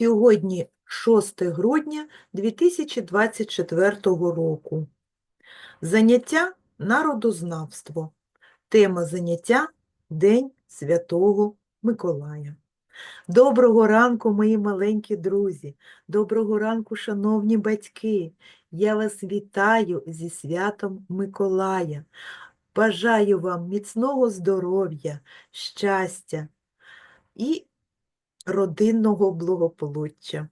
Сьогодні 6 грудня 2024 року. Заняття народознавство. Тема заняття День Святого Миколая. Доброго ранку, мої маленькі друзі! Доброго ранку, шановні батьки! Я вас вітаю зі святом Миколая. Бажаю вам міцного здоров'я, щастя і родинного благополуччя.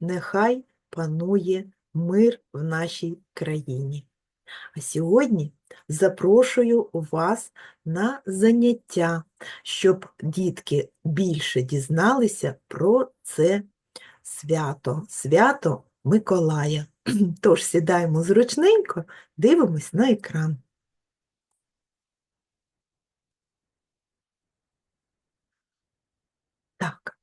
Нехай панує мир в нашій країні. А сьогодні запрошую вас на заняття, щоб дітки більше дізналися про це свято, свято Миколая. Тож сідаємо зручненько, дивимось на екран. Так.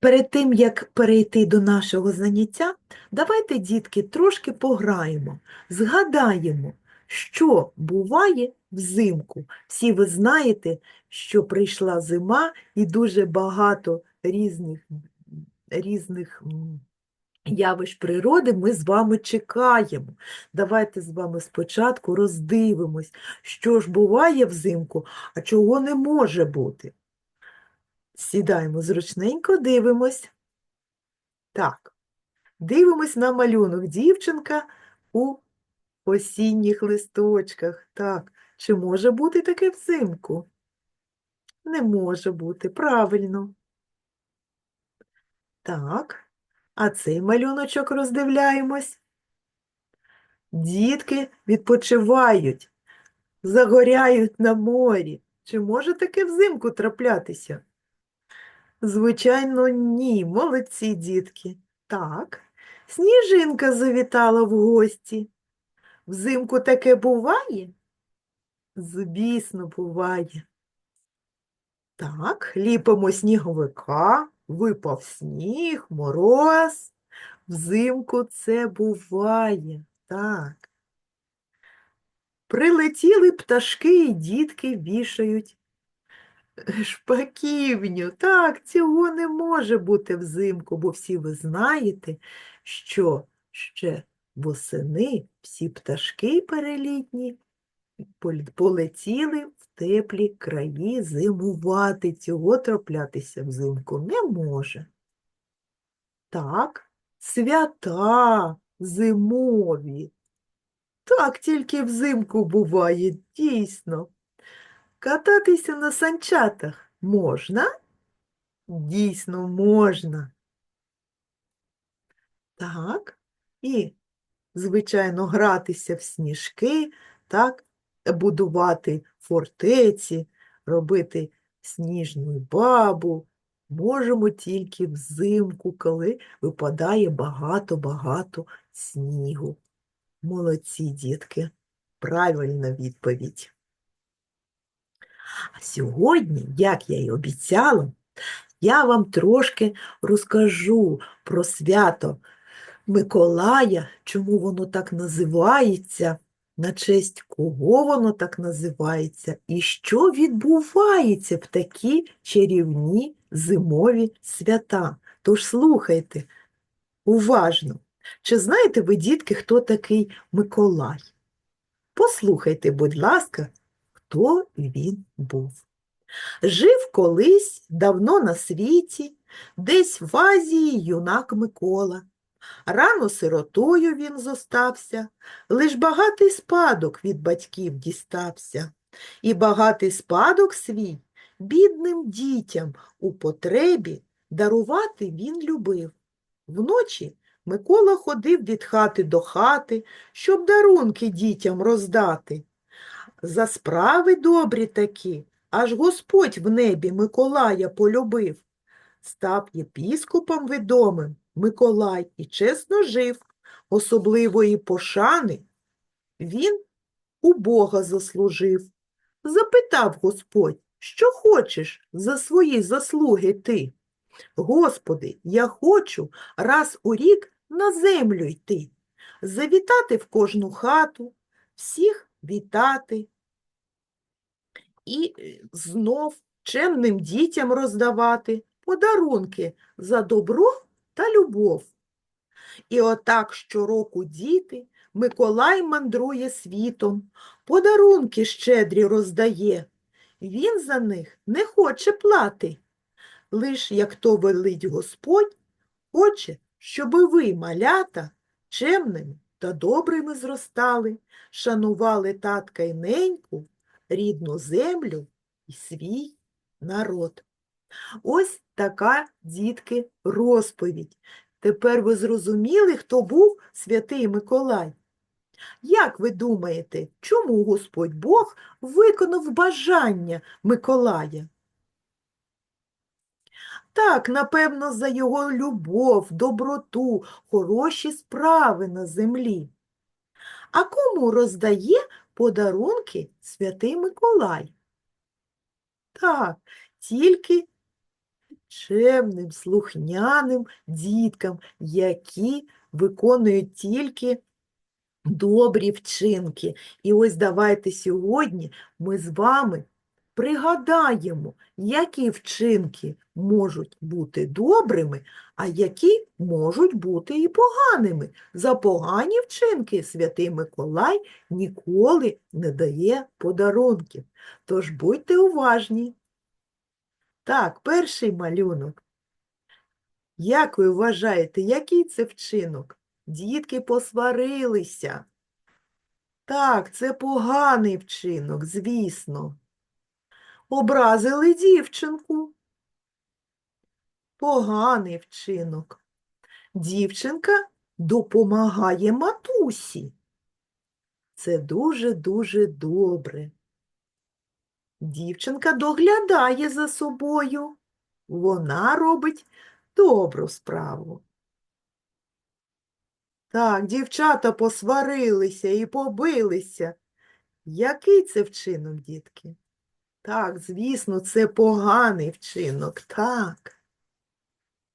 Перед тим, як перейти до нашого заняття, давайте, дітки, трошки пограємо, згадаємо, що буває взимку. Всі ви знаєте, що прийшла зима і дуже багато різних, різних явищ природи ми з вами чекаємо. Давайте з вами спочатку роздивимось, що ж буває взимку, а чого не може бути. Сідаємо зручненько, дивимось. Так, дивимось на малюнок. Дівчинка у осінніх листочках. Так, чи може бути таке взимку? Не може бути, правильно. Так, а цей малюночок роздивляємось. Дітки відпочивають, загоряють на морі. Чи може таке взимку траплятися? Звичайно, ні, молодці дітки. Так, сніжинка завітала в гості. Взимку таке буває? Звісно, буває. Так, ліпимо сніговика, випав сніг, мороз. Взимку це буває. Так. Прилетіли пташки і дітки вішають Шпаківню, так, цього не може бути взимку, бо всі ви знаєте, що ще восени всі пташки перелітні полетіли в теплі краї зимувати. Цього траплятися взимку не може. Так, свята зимові. Так тільки взимку буває, дійсно. Кататися на санчатах можна? Дійсно, можна. Так. І, звичайно, гратися в сніжки, так, будувати фортеці, робити сніжну бабу. Можемо тільки взимку, коли випадає багато-багато снігу. Молодці, дітки. Правильна відповідь. А сьогодні, як я й обіцяла, я вам трошки розкажу про свято Миколая, чому воно так називається, на честь кого воно так називається, і що відбувається в такі чарівні зимові свята. Тож слухайте уважно. Чи знаєте ви, дітки, хто такий Миколай? Послухайте, будь ласка, хто він був. Жив колись давно на світі, десь в Азії юнак Микола. Рано сиротою він зостався, лиш багатий спадок від батьків дістався. І багатий спадок свій бідним дітям у потребі дарувати він любив. Вночі Микола ходив від хати до хати, щоб дарунки дітям роздати. За справи добрі такі, аж Господь в небі Миколая полюбив. Став єпіскопом відомим Миколай і чесно жив, особливої пошани він у Бога заслужив. Запитав Господь, що хочеш за свої заслуги ти? Господи, я хочу раз у рік на землю йти, завітати в кожну хату, всіх вітати і е, знов чемним дітям роздавати подарунки за добро та любов. І отак щороку діти Миколай мандрує світом, подарунки щедрі роздає. Він за них не хоче плати. Лиш як то велить Господь, хоче, щоби ви, малята, чемними та добрими зростали, шанували татка й неньку, рідну землю і свій народ. Ось така, дітки, розповідь. Тепер ви зрозуміли, хто був святий Миколай? Як ви думаєте, чому Господь Бог виконав бажання Миколая? Так, напевно, за його любов, доброту, хороші справи на землі. А кому роздає подарунки святий Миколай? Так, тільки чемним, слухняним діткам, які виконують тільки добрі вчинки. І ось давайте сьогодні ми з вами пригадаємо, які вчинки можуть бути добрими, а які можуть бути і поганими. За погані вчинки святий Миколай ніколи не дає подарунків. Тож будьте уважні. Так, перший малюнок. Як ви вважаєте, який це вчинок? Дітки посварилися. Так, це поганий вчинок, звісно. Образили дівчинку. Поганий вчинок. Дівчинка допомагає матусі. Це дуже-дуже добре. Дівчинка доглядає за собою. Вона робить добру справу. Так, дівчата посварилися і побилися. Який це вчинок, дітки? Так, звісно, це поганий вчинок, так.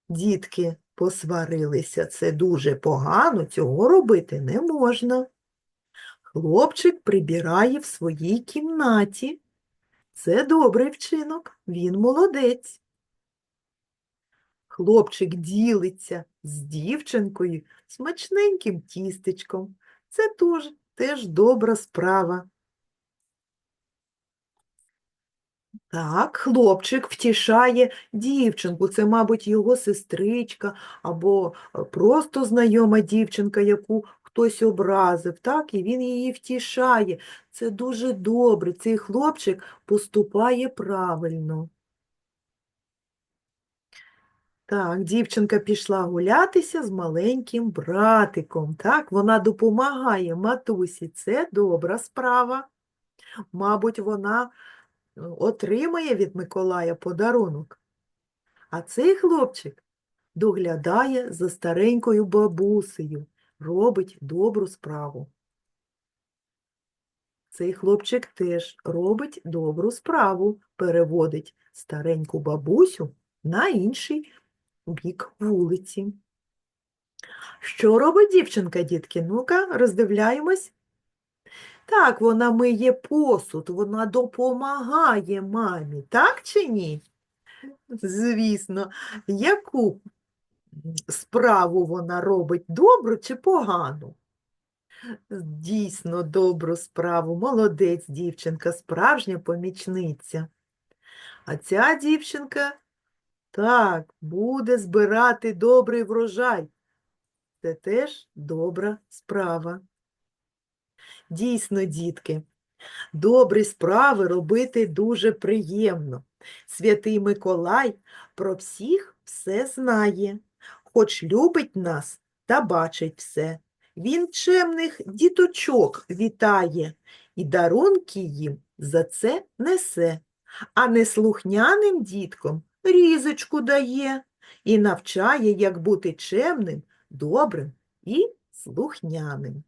Дітки посварилися, це дуже погано, цього робити не можна. Хлопчик прибирає в своїй кімнаті. Це добрий вчинок, він молодець. Хлопчик ділиться з дівчинкою смачненьким тістечком. Це теж, теж добра справа. Так, хлопчик втішає дівчинку. Це, мабуть, його сестричка або е, просто знайома дівчинка, яку хтось образив, так, і він її втішає. Це дуже добре. Цей хлопчик поступає правильно. Так, дівчинка пішла гулятися з маленьким братиком. Так, вона допомагає матусі. Це добра справа. Мабуть, вона отримає від Миколая подарунок. А цей хлопчик доглядає за старенькою бабусею, робить добру справу. Цей хлопчик теж робить добру справу, переводить стареньку бабусю на інший бік вулиці. Що робить дівчинка, дітки? Ну-ка, роздивляємось. Так, вона миє посуд, вона допомагає мамі, так чи ні? Звісно, яку справу вона робить добру чи погану? Дійсно, добру справу, молодець дівчинка, справжня помічниця. А ця дівчинка так, буде збирати добрий врожай. Це теж добра справа. Дійсно, дітки, добрі справи робити дуже приємно. Святий Миколай про всіх все знає, хоч любить нас та бачить все. Він чемних діточок вітає і дарунки їм за це несе, а неслухняним діткам різочку дає і навчає, як бути чемним, добрим і слухняним.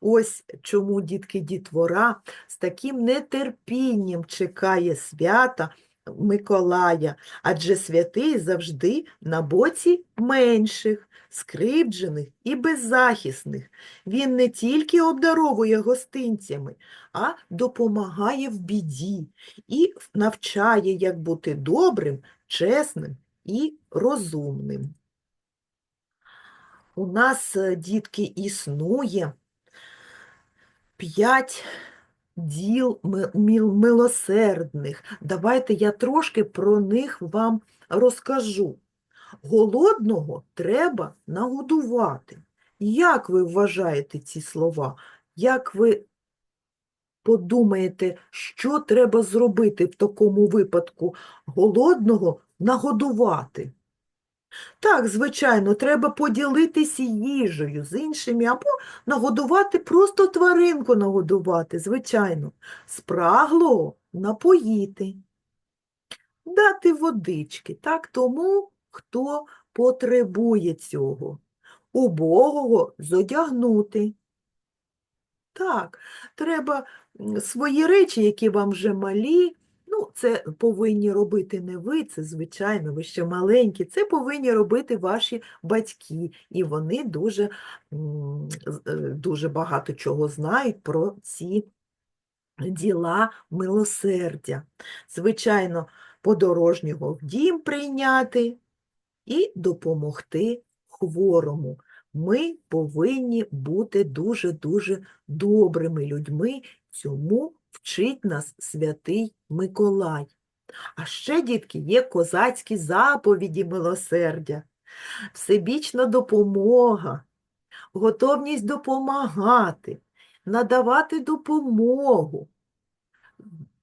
Ось чому дітки дітвора з таким нетерпінням чекає свята Миколая, адже святий завжди на боці менших, скривджених і беззахисних. Він не тільки обдаровує гостинцями, а допомагає в біді і навчає, як бути добрим, чесним і розумним. У нас, е, дітки, існує п'ять діл ми- милосердних. Давайте я трошки про них вам розкажу. Голодного треба нагодувати. Як ви вважаєте ці слова? Як ви подумаєте, що треба зробити в такому випадку? Голодного нагодувати. Так, звичайно, треба поділитися їжею з іншими або нагодувати, просто тваринку нагодувати, звичайно. Спраглого напоїти, дати водички, так, тому, хто потребує цього. Убогого зодягнути. Так, треба свої речі, які вам вже малі, ну, це повинні робити не ви, це звичайно, ви ще маленькі, це повинні робити ваші батьки, і вони дуже, е, дуже багато чого знають про ці діла милосердя. Звичайно, подорожнього в дім прийняти і допомогти хворому. Ми повинні бути дуже-дуже добрими людьми, цьому вчить нас святий Миколай. А ще, дітки, є козацькі заповіді милосердя, всебічна допомога, готовність допомагати, надавати допомогу.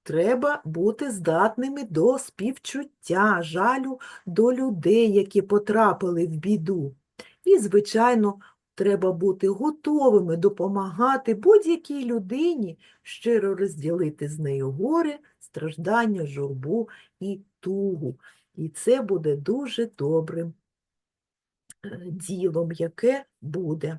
Треба бути здатними до співчуття, жалю до людей, які потрапили в біду. І, звичайно, треба бути готовими допомагати будь-якій людині, щиро розділити з нею горе, страждання, журбу і тугу. І це буде дуже добрим е, ділом, яке буде.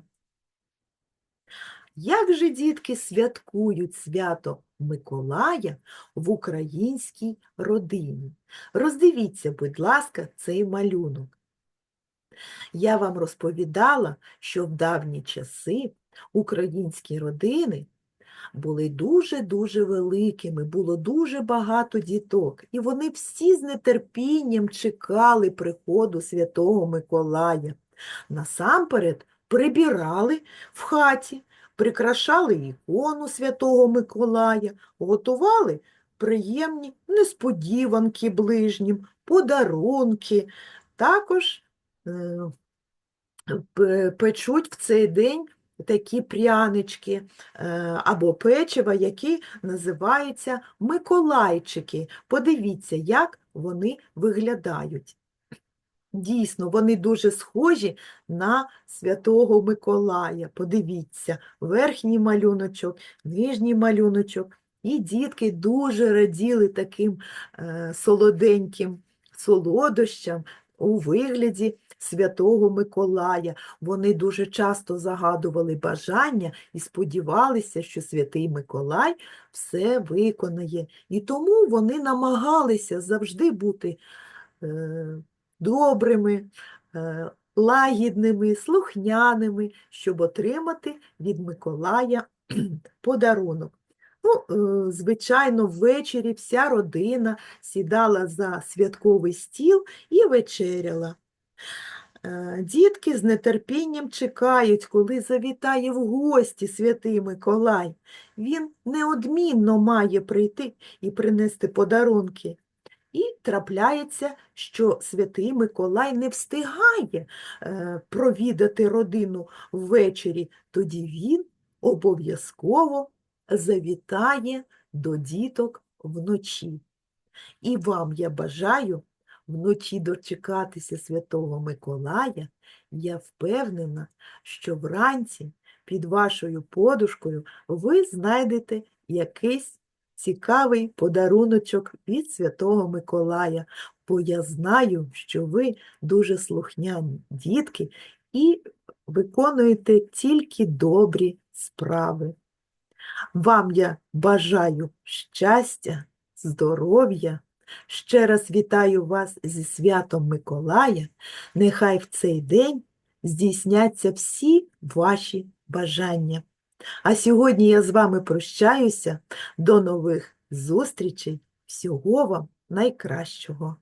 Як же дітки святкують свято Миколая в українській родині? Роздивіться, будь ласка, цей малюнок. Я вам розповідала, що в давні часи українські родини були дуже-дуже великими, було дуже багато діток, і вони всі з нетерпінням чекали приходу Святого Миколая. Насамперед прибирали в хаті, прикрашали ікону Святого Миколая, готували приємні несподіванки ближнім, подарунки. Також печуть в цей день такі прянички е, або печива, які називаються Миколайчики. Подивіться, як вони виглядають. Дійсно, вони дуже схожі на Святого Миколая. Подивіться, верхній малюночок, нижній малюночок. І дітки дуже раділи таким е, солоденьким солодощам у вигляді Святого Миколая. Вони дуже часто загадували бажання і сподівалися, що Святий Миколай все виконає. І тому вони намагалися завжди бути е, добрими, е, лагідними, слухняними, щоб отримати від Миколая подарунок. Ну, е, звичайно, ввечері вся родина сідала за святковий стіл і вечеряла. Е, Дітки з нетерпінням чекають, коли завітає в гості святий Миколай. Він неодмінно має прийти і принести подарунки. І трапляється, що святий Миколай не встигає е, провідати родину ввечері, тоді він обов'язково завітає до діток вночі. І вам я бажаю вночі дочекатися Святого Миколая. Я впевнена, що вранці під вашою подушкою ви знайдете якийсь цікавий подаруночок від Святого Миколая, бо я знаю, що ви дуже слухняні дітки і виконуєте тільки добрі справи. Вам я бажаю щастя, здоров'я. Ще раз вітаю вас зі святом Миколая. Нехай в цей день здійсняться всі ваші бажання. А сьогодні я з вами прощаюся. До нових зустрічей. Всього вам найкращого.